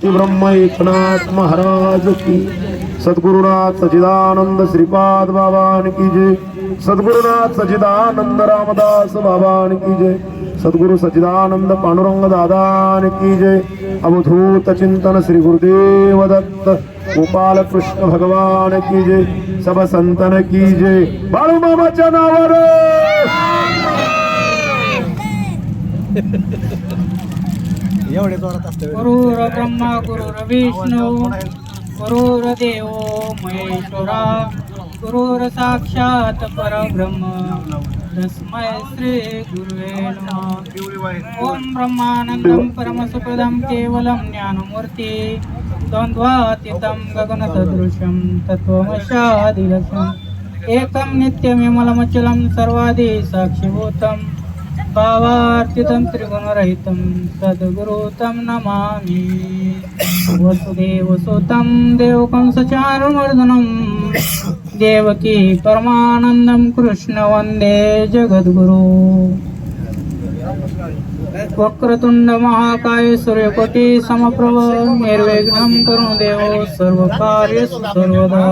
श्री ब्रह्म एकनाथ महाराज की। सद्गुरुनाथ सचिदानंद श्रीपाद बाबान की जय। सद्गुरुनाथ सचिदानंद रामदास बाबान की जय। सद्गुरु सचिदानंद पांडुरंग दादान की जय। अवधूत चिंतन श्री गुरुदेव दत्त गोपाल कृष्ण भगवान की जय। सब संतन की जय। बाळू मामाच्या नावावर एवढे जोरात असते गुरुर ब्रह्मा गुरुर विष्णू गुरुर देव महेश्वरा गुरुर साक्षात परब्रह्म तस्मै श्री गुरुवे नमः। ओम ब्रह्मानंदं परमसुखदं केवलं ज्ञानमूर्ति द्वन्द्वातीतं गगनसदृशं तत्त्वमशादिलक्ष्यम् एकं नित्यमिमलमचलं सर्वादि భావార్చితం త్రిగుణరహితం సద్గురు తం నమామి వసుదేవసుతం దేవకంసచారుమర్దనం దేవకి పరమానందం కృష్ణ వందే జగద్గురు వక్రతుండ మహాకాయ సూర్యకోటి సమప్రభ నిర్విఘ్నం కరుణదేవ సర్వకార్య సర్వదా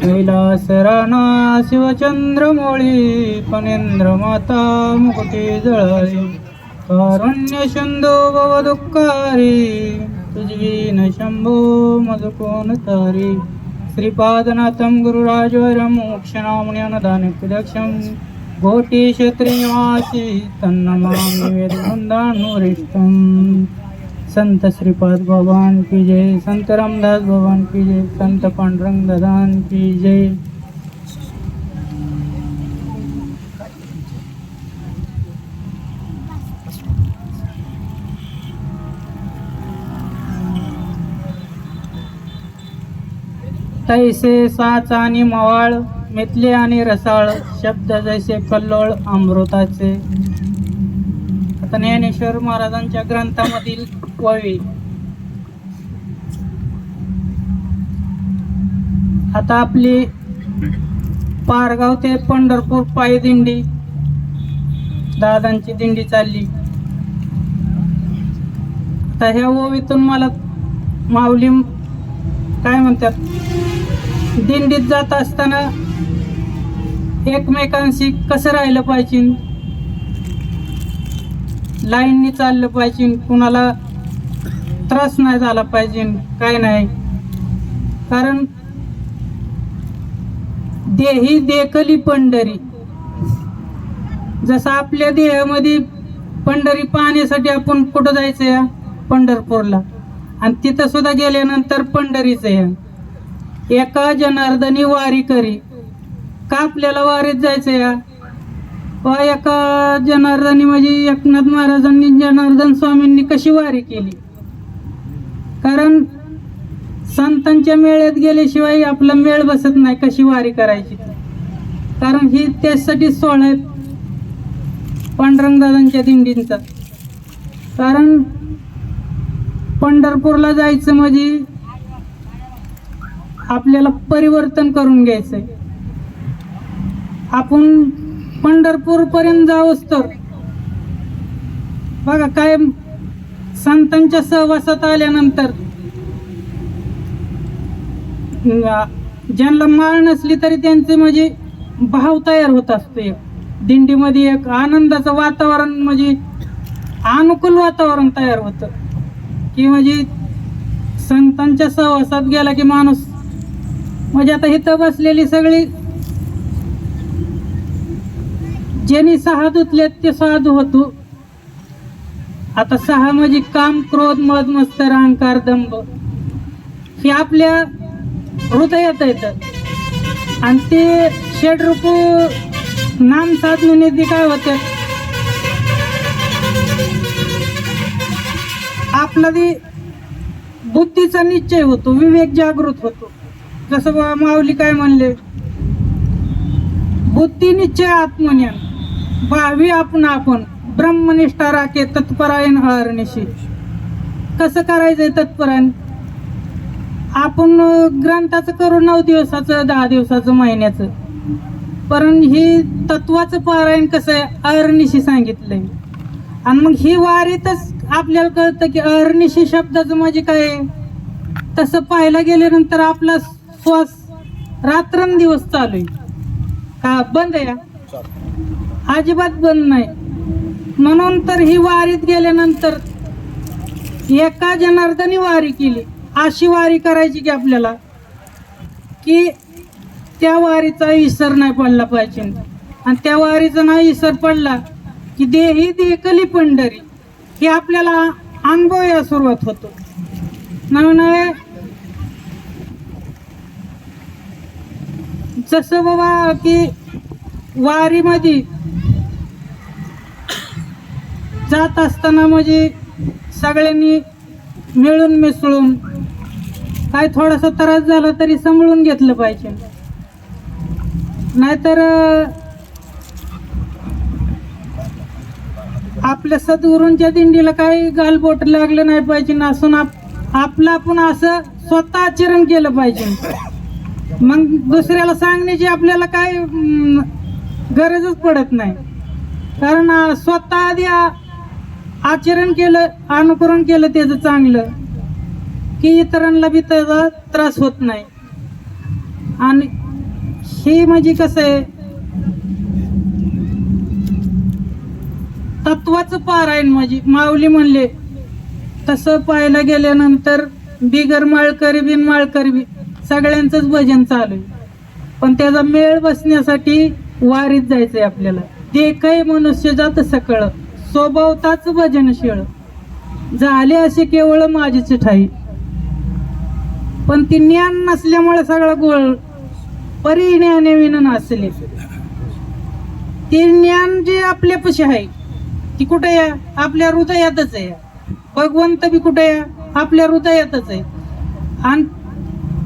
कैलास राणा कैलासराना शिवचंद्रमौळी फणेंद्र माता मुकुटी जळाली. कारुण्य शंदो भव दुःखारी तुझी शंभो मधुकोन तारी. श्रीपादनाथं गुरुराजवरं मोक्षनामण्यानदानप्रदक्षं घोटी क्षत्रिनिवासी तन्नमामि वेदवृन्दानुरिष्टम् संत श्रीपाद भगवान की जय संत रामदास भगवान की जय संत पांडुरंग दादान की जय। तैसे साच आणि मवाळ मिथले आणि रसाळ शब्द जैसे कल्लोळ अमृताचे। आता ज्ञानेश्वर महाराजांच्या ग्रंथामधील वळी आता आपली पारगाव ते पंढरपूर पायी दिंडी. दादांची दिंडी चालली. आता ह्या ओवीतून मला माऊली काय म्हणतात? दिंडीत जात असताना एकमेकांशी कसं राहिलं पाहिजे? लाईननी चाललं पाहिजे. कुणाला त्रास नाही झाला पाहिजे काय नाही. कारण देही देखली पंढरी. जसं आपल्या देहामध्ये पंढरी पाहण्यासाठी आपण कुठं जायचं या? पंढरपूरला. आणि तिथं सुद्धा गेल्यानंतर पंढरीचं या. एका जनार्दनी वारी करी. का आपल्याला वारीत जायचं या? व एका जनार्दनी म्हणजे एकनाथ महाराजांनी जनार्दन स्वामींनी कशी वारी केली? कारण संतांच्या मेळ्यात गेल्याशिवाय आपला मेळ बसत नाही कशी वारी करायची? कारण ही त्यासाठी सोहळा आहे पांडुरंगदादांच्या दिंडींचा. कारण पंढरपूरला जायचं म्हणजे आपल्याला परिवर्तन करून घ्यायचंय. आपण पंढरपूरपर्यंत जाऊच तर. बघा काय संतांच्या सहवासात आल्यानंतर ज्यांना माळ नसली तरी त्यांचे म्हणजे भाव तयार होत असतो एक. दिंडीमध्ये एक आनंदाचं वातावरण म्हणजे अनुकूल वातावरण तयार होतं. की म्हणजे संतांच्या सहवासात गेला की माणूस म्हणजे आता इथं बसलेली सगळी ज्यांनी सहा धुतलेत ते साधू होतो. आता सहा म्हणजे काम क्रोध मद मस्तर अहंकार दंभ. हे आपल्या हृदयात येतं आणि ते षडरूप नाम साधनेने ते काय होतं? आपला ते बुद्धीचा निश्चय होतो विवेक जागृत होतो. जसं बा माऊली काय म्हणले? बुद्धी निश्चय आत्मज्ञान. बावी आपण आपण. ब्रह्मनिष्ठा राखे तत्परायण हरनिशी कसं करायचंय तत्परायण? आपण ग्रंथाचं करू नऊ दिवसाचं दहा दिवसाचं महिन्याचं. पण ही तत्वाचं पारायण कसं आहे? अहर्निशी सांगितलंय. आणि मग ही वारीतच आपल्याला कळतं की अहर्निशी शब्दाचं म्हणजे काय? आहे? तसं पाहायला गेल्यानंतर आपला श्वास रात्रंदिवस चालू आहे. का? बंद आहे? अजिबात बंद नाही. म्हणून तर ही वारीत गेल्यानंतर एका जनार्दनी वारी केली. अशी वारी करायची की आपल्याला की त्या वारीचा इसर नाही पडला पाहिजे. आणि त्या वारीचा नाही इसर पडला की देही देखली पंढरी. ही आपल्याला अनुभव या सुरुवात होतो. म्हणून जसं बाबा की वारीमध्ये जात असताना म्हणजे सगळ्यांनी मिळून मिसळून काय थोडासा त्रास झाला तरी सांभाळून घेतलं पाहिजे. नाहीतर आपल्या सद्गुरूंच्या दिंडीला काही गालबोट लागलं नाही पाहिजे असून आप आपलं आपण असं स्वतः आचरण केलं पाहिजे. मग दुसऱ्याला सांगण्याची आपल्याला काय गरजच पडत नाही. कारण स्वतः आधी आचरण केलं अनुकरण केलं त्याचं चांगलं. की इतरांना बी त्याचा त्रास होत नाही. आणि हे म्हणजे कसं आहे? तत्वाचं पारायण म्हणजे माऊली म्हणले तसं पाहायला गेल्यानंतर बिगर माळकरी बिन माळकरी बी सगळ्यांचंच भजन चालू आहे. पण त्याचा मेळ बसण्यासाठी वारीत जायचंय आपल्याला. ते काही मनुष्य जात सकळं. सोबवताच भजनशीळ झाले असे केवळ माझीच ठाई पण ती ज्ञान नसल्यामुळे सगळा गोळ परिज्ञाने विन नसले. ते ज्ञान जे आपल्यापाशी आहे ती कुठे या? आपल्या हृदयातच आहे. भगवंत बी कुठे या? आपल्या हृदयातच आहे. आणि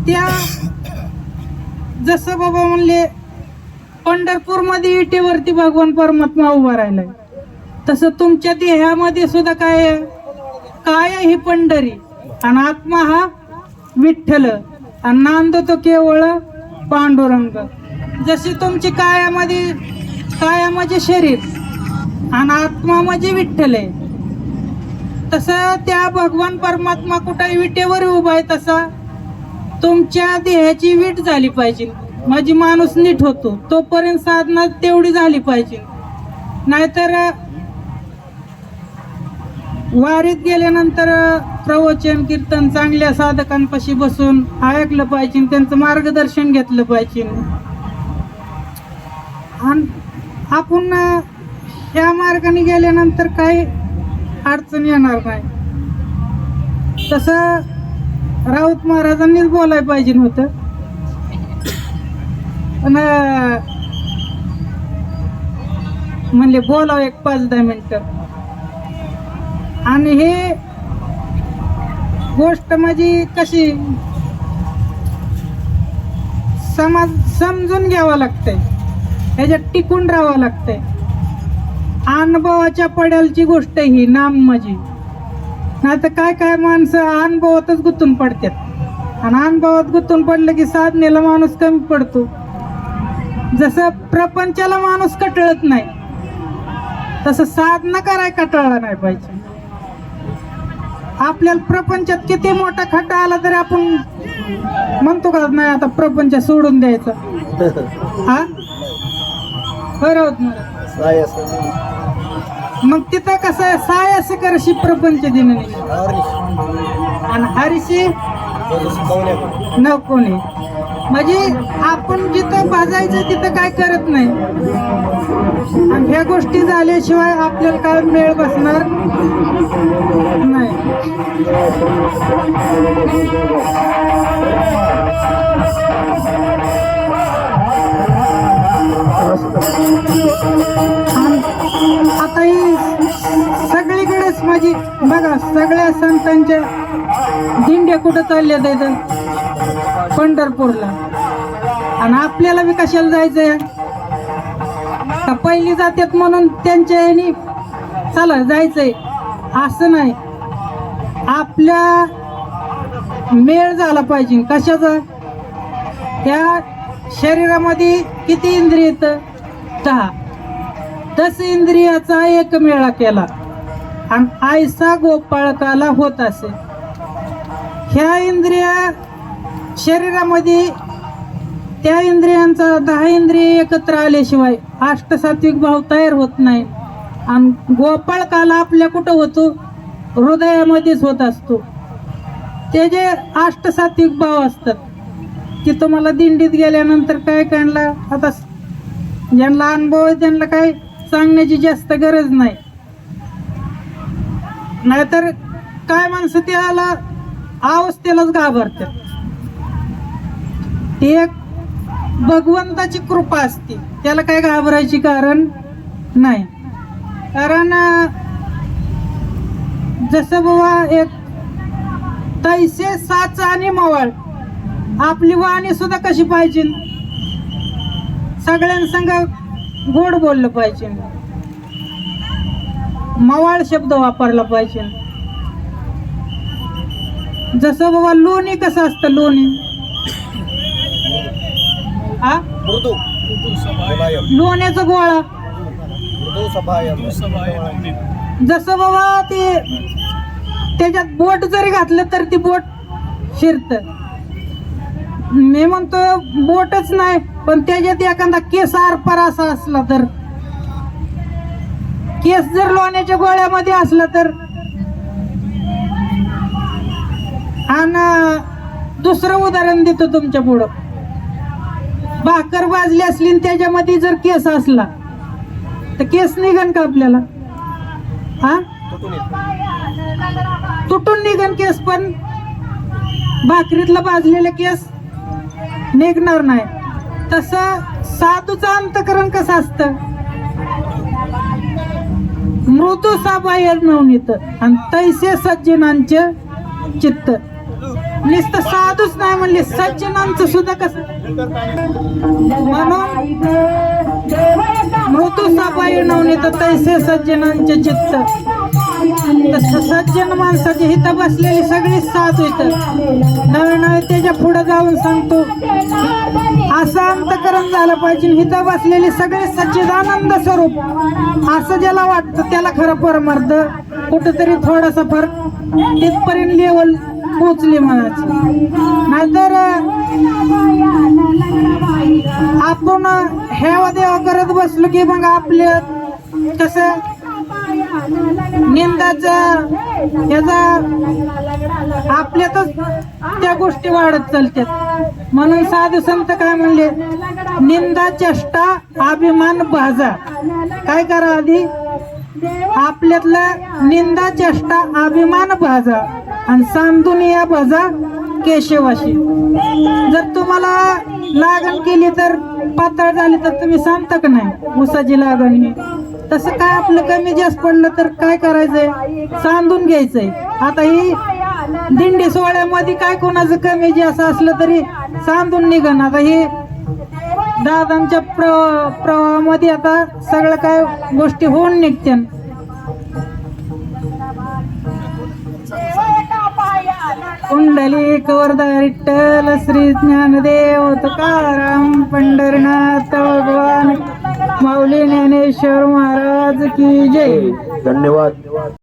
त्या जसं बाबा म्हणले पंढरपूरमध्ये इटेवरती भगवान परमात्मा उभा राहिलाय. तसं तुमच्या देहामध्ये सुद्धा काय आहे? काय आहे ही पंढरी? आणि आत्मा हा विठ्ठल. आणि नांद तो केवळ पांडुरंग. जशी तुमची कायामध्ये काया म्हणजे शरीर आणि आत्मा म्हणजे विठ्ठल आहे. तसं त्या भगवान परमात्मा कुठे विटेवर उभा आहे तसा तुमच्या देहाची वीट झाली पाहिजे. माझी माणूस नीट होतो तोपर्यंत साधना तेवढी झाली पाहिजे. नाहीतर वारीत गेल्यानंतर प्रवचन कीर्तन चांगल्या साधकांपाशी बसून ऐकलं पाहिजे त्यांचं मार्गदर्शन घेतलं पाहिजे. आणि आपण ह्या मार्गाने गेल्यानंतर काही अडचण येणार नाही. तसं राऊत महाराजांनीच बोलायला पाहिजे होतं पण म्हणले बोलाव एक पाच दहा मिनटं. आणि हे गोष्ट माझी कशी समाज समजून घ्यावं लागतंय. ह्याच्यात टिकून राहावं लागतंय. अनुभवाच्या पड्यालची गोष्ट ही नाम माझी. नाही तर काय काय माणसं अनुभवातच गुंतून पडतात. आणि अनुभवात गुंतून पडलं की साधनेला माणूस कमी पडतो. जसं प्रपंचाला माणूस कटळत नाही तसं साधना कराय कटाळला नाही पाहिजे. आपल्याला प्रपंचात किती मोठा खड्डा आला तरी आपण म्हणतो का नाही आता प्रपंच सोडून द्यायचा. हा? बरं होत मला साय असं मग तिथं कसं आहे? साय असं करशी प्रपंच दिननी आणि हरीशी नको नाही म्हणजे आपण जिथं भाजायचं तिथं काय करत नाही. आणि ह्या गोष्टी झाल्याशिवाय आपल्याला काय मेळ बसणार नाही. आणि आता ही सगळीकडेच माझी बघा सगळ्या संतांच्या दिंड्या कुठं चालल्या इथं? पंढरपूरला. आणि आपल्याला बी कशाला जायचंय? का पहिली जातात म्हणून त्यांच्या ह्यानी चला जायचंय. असं नाही. आपल्या मेळ झाला पाहिजे. कशाचा? त्या शरीरामध्ये किती इंद्रिय येतं दहा. दस इंद्रियाचा एक मेळा केला. आणि आयसा गोपाळकाला होत असे. ह्या इंद्रिया शरीरामध्ये त्या इंद्रियांचा दहा इंद्रिय एकत्र आल्याशिवाय अष्टसात्विक भाव तयार होत नाही. आणि गोपाळकाला आपल्या कुठं होतो? हृदयामध्येच होत असतो. ते जे अष्टसात्विक भाव असतात की तुम्हाला दिंडीत गेल्यानंतर काय काढला? आता ज्यांना अनुभव आहे त्यांना काय सांगण्याची जास्त गरज नाही. नाहीतर काय माणसं त्याला अवस्थेलाच घाबरतात. ते एक भगवंताची कृपा असते. त्याला काय घाबरायची कारण नाही. कारण जसं बाबा एक तैसे साच आणि मवाळ. आपली वाणी सुद्धा कशी पाहिजे? सगळ्यांसंग गोड बोललं पाहिजे. मवाळ शब्द वापरला पाहिजे. जसं बाबा लोणी कसं असतं? लोणी हा मृदू. लोण्याचा गोळा. मृदू सभायम जसं बाबा ते त्याच्यात बोट जरी घातलं तर ती बोट शिरत. मी म्हणतो बोटच नाही पण त्याच्यात एखादा केस आरपार असा असला तर. केस जर लोण्याच्या गोळ्यामध्ये असला तर. आणि दुसरं उदाहरण देतो तुमच्या पुढं. भाकर भाजली असली आणि त्याच्यामध्ये जर केस असला तर केस निघन का आपल्याला? हा? तुटून निघन केस पण. भाकरीतला भाजलेले केस निघणार नाही. तसं साधूचं अंतकरण कसं असतं? मृदू साबायर नवनीत आणि तैसे सज्जनांचे चित्त. नुसतं साधूच नाही म्हणले सज्जनांचं सुद्धा कसं? म्हणून मृदू साबायर नवनीत तैसे सज्जनांचे चित्त. तसं सज्जन माणसाची हिथं बसलेली सगळीच साथ येत नवे नवे त्याच्या पुढे जाऊन सांगतो. असं अंतकरण झालं पाहिजे हिथं बसलेली सगळे सच्चिदानंद स्वरूप. असं ज्याला वाटतं त्याला खरं परमार्थ. कुठंतरी थोडासा फरक. तिथपर्यंत लेवल पोचली म्हणायची. नाहीतर आपण हेवा देवा करत बसलो की मग आपले कस निंदाचा याचा आपल्यातच त्या गोष्टी वाढत चालतात म्हणून साधू संत काय म्हणले? निंदा चेष्टा अभिमान भाजा. काय करा आधी? आपल्यातला निंदा चेष्टा अभिमान भाजा. आणि सांदुनिया या भजा केशवाशी. जर तुम्हाला लागण केली तर पातळ झाली तर तुम्ही सांगता का नाही? उसाची लागण ही. तसं काय आपलं कमी जास्त पडलं तर काय करायचंय? सांधून घ्यायचंय. आता ही दिंडी सोहळ्यामध्ये काय कोणाचं कमी जास्त असलं तरी सांधून निघण आता हे दादांच्या प्र प्रवाहामध्ये आता सगळं काय गोष्टी होऊन निघत्या कुंडली कवरदा विठ्ठल श्री ज्ञानदेव तुकाराम पंढरनाथ भगवान माऊली ज्ञानेश्वर महाराज की जय. धन्यवाद.